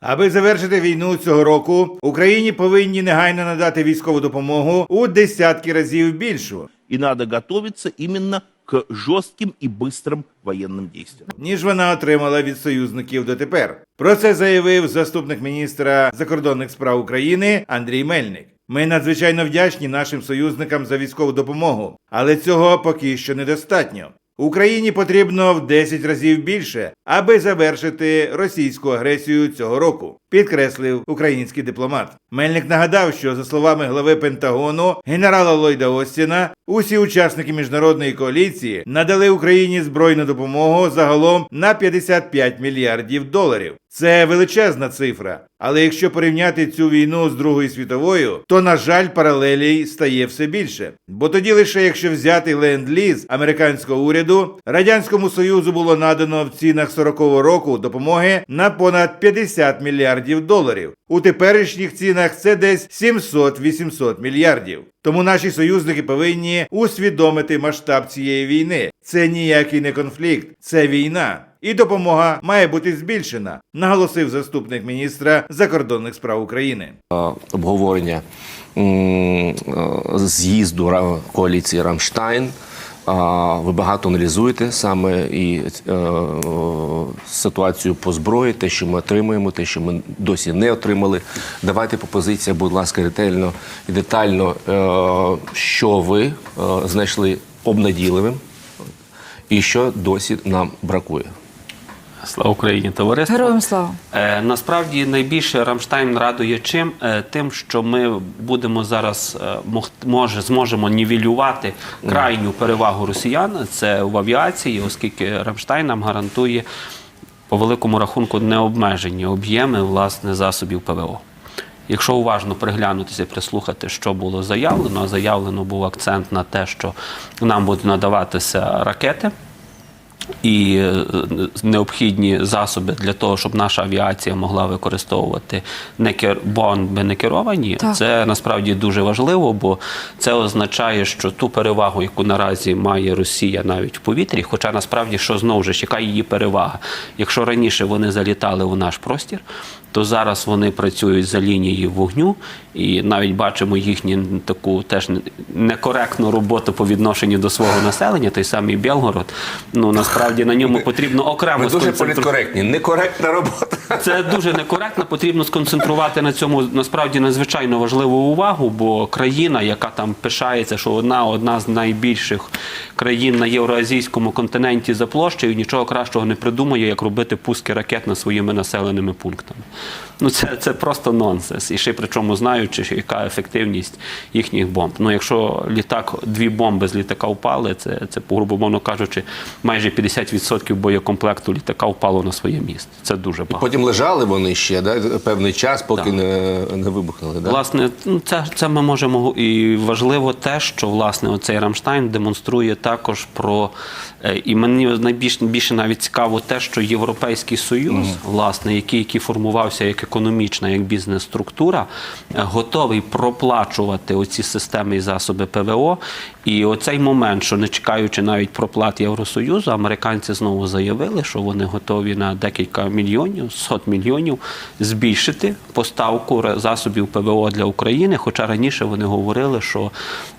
Аби завершити війну цього року, Україні повинні негайно надати військову допомогу у десятки разів більшу, И надо готовиться именно к жестким и быстрым военным действиям. ніж вона отримала від союзників дотепер. Про це заявив заступник міністра закордонних справ України Андрій Мельник. Ми надзвичайно вдячні нашим союзникам за військову допомогу, але цього поки що недостатньо. Україні потрібно в 10 разів більше, аби завершити російську агресію цього року, підкреслив український дипломат. Мельник нагадав, що за словами глави Пентагону генерала Ллойда Остіна, усі учасники міжнародної коаліції надали Україні збройну допомогу загалом на 55 мільярдів доларів. Це величезна цифра. Але якщо порівняти цю війну з Другою світовою, то на жаль, паралелей стає все більше. Бо тоді лише якщо взяти ленд-ліз американського уряду, радянському союзу було надано в цінах 40-го року допомоги на понад 50 мільярдів доларів. У теперішніх цінах це десь 700-800 мільярдів. Тому наші союзники повинні усвідомити масштаб цієї війни. Це ніякий не конфлікт, це війна. І допомога має бути збільшена, наголосив заступник міністра закордонних справ України. е, обговорення е, з'їзду коаліції Рамштайн. Ви багато аналізуєте саме і е, ситуацію по зброї, те, що ми отримуємо, те, що ми досі не отримали. Давайте по позиціях, будь ласка, ретельно і детально, е, що ви е, знайшли обнадійливим і що досі нам бракує. Слава Україні, товариство. Героям слава. Е, насправді найбільше Рамштайн радує чим? Е, тим, що ми будемо зараз е, може зможемо нівелювати крайню перевагу росіян. Це в авіації, оскільки Рамштайн нам гарантує по великому рахунку необмежені об'єми власне засобів ПВО. Якщо уважно приглянутися, прислухати, що було заявлено, а заявлено був акцент на те, що нам будуть надаватися ракети і е, необхідні засоби для того, щоб наша авіація могла використовувати не кер... бомби не керовані, Так. це насправді дуже важливо, бо це означає, що ту перевагу, яку наразі має Росія навіть в повітрі, хоча насправді що знову ж яка її перевага? Якщо раніше вони залітали у наш простір, то зараз вони працюють за лінією вогню, і навіть бачимо їхню таку теж некоректну роботу по відношенню до свого населення, той самий Білгород. Ну насправді на ньому потрібно окремо Ви дуже політкоректні. Некоректна робота. це дуже некоректно. Потрібно сконцентрувати на цьому насправді надзвичайно важливу увагу, бо країна, яка там пишається, що одна одна з найбільших країн на євроазійському континенті за площею, нічого кращого не придумає, як робити пуски ракет над своїми населеними пунктами. Ну це, це просто нонсенс. І ще причому знаючи, яка ефективність їхніх бомб. Ну якщо літак, дві бомби з літака впали, це, це грубо мовно кажучи, майже 50% боєкомплекту літака впало на своє місце. Це дуже багато. Потім лежали вони ще да, певний час, поки Так. не, не вибухнули. Да? Власне, ну, це, це ми можемо і важливо те, що власне оцей Рамштайн демонструє також про е, і мені найбільше більше навіть цікаво те, що Європейський Союз, власне, який, який формувався як економічна, як бізнес-структура, е, готовий проплачувати оці системи і засоби ПВО. І оцей момент, що не чекаючи навіть проплат Євросоюзу, американці знову заявили, що вони готові на декілька мільйонів, сот мільйонів збільшити поставку засобів ПВО для України. Хоча раніше вони говорили, що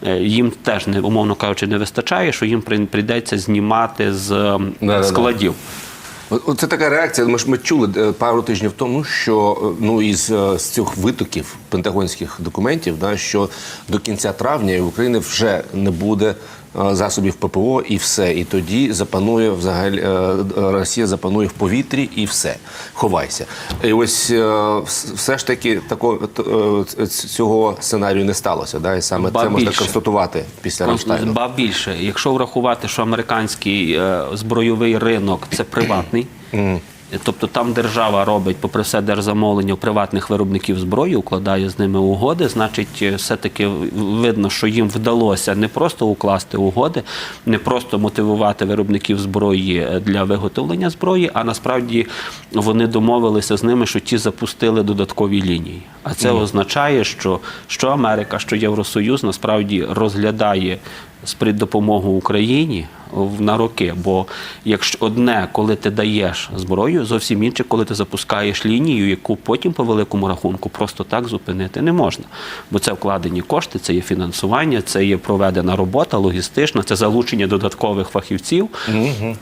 е, їм теж не умовно кажучи не вистачає, що їм прийдеться знімати з складів. Оце така реакція. Ми ж ми чули е, пару тижнів тому, що е, ну із е, з цих витоків пентагонських документів, да, що до кінця травня України вже не буде засобів ППО і все. І тоді запанує взагалі е, е, Росія запанує в повітрі і все. Ховайся. І ось е, все ж таки такого е, цього сценарію не сталося. Да, і саме Ба це можна констатувати після Рамштайну. Ба більше, якщо врахувати, що американський е, збройовий ринок це приватний. Тобто там держава робить, попри все, держзамовлення у приватних виробників зброї, укладає з ними угоди. Значить, е, все-таки видно, що їм вдалося не просто укласти угоди, не просто мотивувати виробників зброї е, для виготовлення зброї, а насправді вони домовилися з ними, що ті запустили додаткові лінії. А це означає, що що Америка, що Євросоюз насправді розглядає сприт допомогу Україні на роки. Бо якщо одне, коли ти даєш зброю, зовсім інше, коли ти запускаєш лінію, яку потім по великому рахунку просто так зупинити не можна. Бо це вкладені кошти, це є фінансування, це є проведена робота логістична, це залучення додаткових фахівців.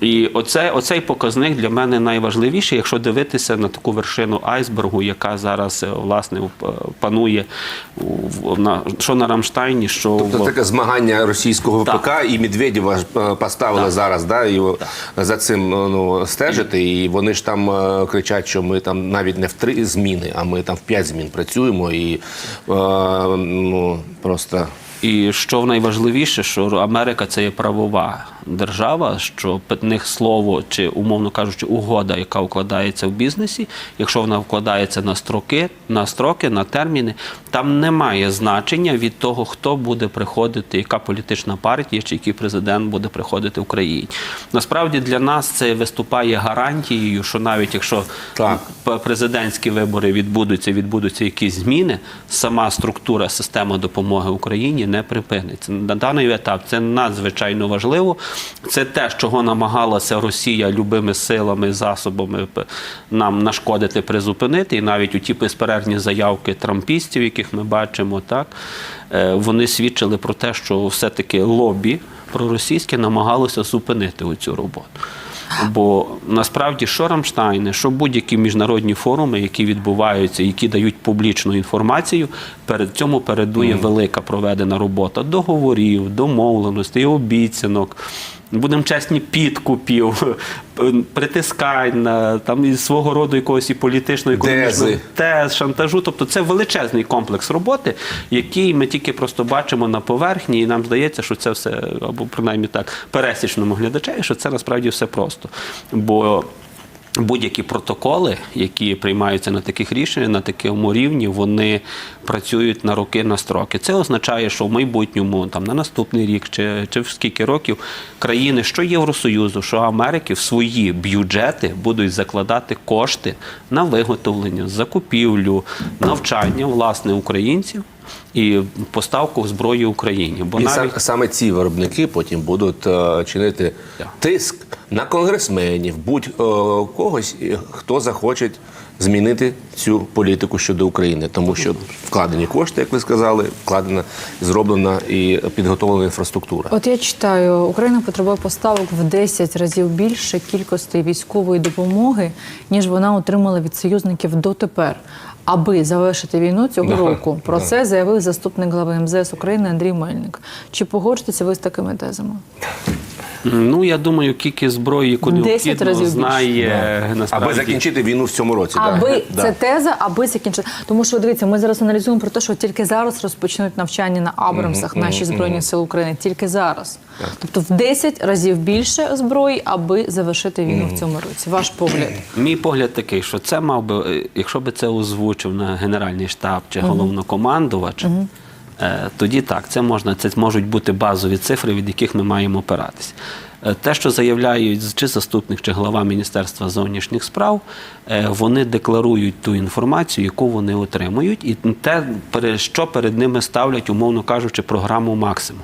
І оце, оцей показник для мене найважливіший, якщо дивитися на таку вершину айсбергу, яка зараз е, власне в- панує на що на Рамштайні, що Тобто в- таке змагання російського Так. ВПК і Медведєва е, поставили Так. зараз, да, і за цим е, ну, стежити. І вони ж там е, кричать, що ми там навіть не в три зміни, а ми там в п'ять змін працюємо. І ну, просто І що найважливіше, що Америка це є правова держава, що них слово чи, умовно кажучи, угода, яка укладається в бізнесі, якщо вона вкладається на строки, на строки, на терміни, там немає значення від того, хто буде приходити, яка політична партія чи який президент буде приходити в Україні. Насправді для нас це виступає гарантією, що навіть якщо Так. президентські вибори відбудуться, відбудуться якісь зміни, сама структура система допомоги Україні не припиниться. На даний етап це надзвичайно важливо. Це те, чого намагалася Росія любими силами, засобами нам нашкодити, призупинити. І навіть у ті безперервні заявки трампістів, яких ми бачимо, так е, вони свідчили про те, що все-таки лобі проросійське намагалося зупинити цю роботу. Бо насправді що Рамштайни, що будь-які міжнародні форуми, які відбуваються, які дають публічну інформацію, перед цьому передує велика проведена робота договорів, домовленостей, обіцянок. Будемо чесні, підкупів, притискань там і свого роду якогось і політичного економічного тез, шантажу. Тобто це величезний комплекс роботи, який ми тільки просто бачимо на поверхні, і нам здається, що це все, або принаймні так, пересічному глядачеві, що це насправді все просто. Бо Будь-які протоколи, які приймаються на таких рішеннях, на такому рівні, вони працюють на роки на строки. Це означає, що в майбутньому, там на наступний рік чи, чи в скільки років країни, що Євросоюзу, що Америки, в свої бюджети будуть закладати кошти на виготовлення, закупівлю, навчання власне українців і поставку зброї Україні. Бо і навіть саме ці виробники потім будуть е, чинити тиск на конгресменів, будь-когось, хто захоче змінити цю політику щодо України, тому що вкладені кошти, як ви сказали, вкладена, зроблена і підготовлена інфраструктура. От я читаю, Україна потребує поставок в 10 разів більше кількості військової допомоги, ніж вона отримала від союзників дотепер. Аби завершити війну цього року, про це заявив заступник глави МЗС України Андрій Мельник. Чи погоджуєтеся ви з такими тезами? ну я думаю, кілька зброї, яку 10 необхідно, разів знає насправді. Аби закінчити війну в цьому році. Аби Да. це теза, аби закінчити. Тому що дивіться, ми зараз аналізуємо про те, що тільки зараз розпочнуть навчання на Абрамсах наші збройні сили України. Тільки зараз. Тобто в 10 разів більше зброї, аби завершити війну в цьому році. Ваш погляд. Мій погляд такий, що це мав би, е, якщо би це озвучив на Генеральний штаб чи головнокомандувач, тоді так, це можна, це можуть бути базові цифри, від яких ми маємо опиратися. Е, Те, що заявляють чи заступник, чи глава Міністерства зовнішніх справ, е, вони декларують ту інформацію, яку вони отримують, і те, що перед ними ставлять, умовно кажучи, програму максимум.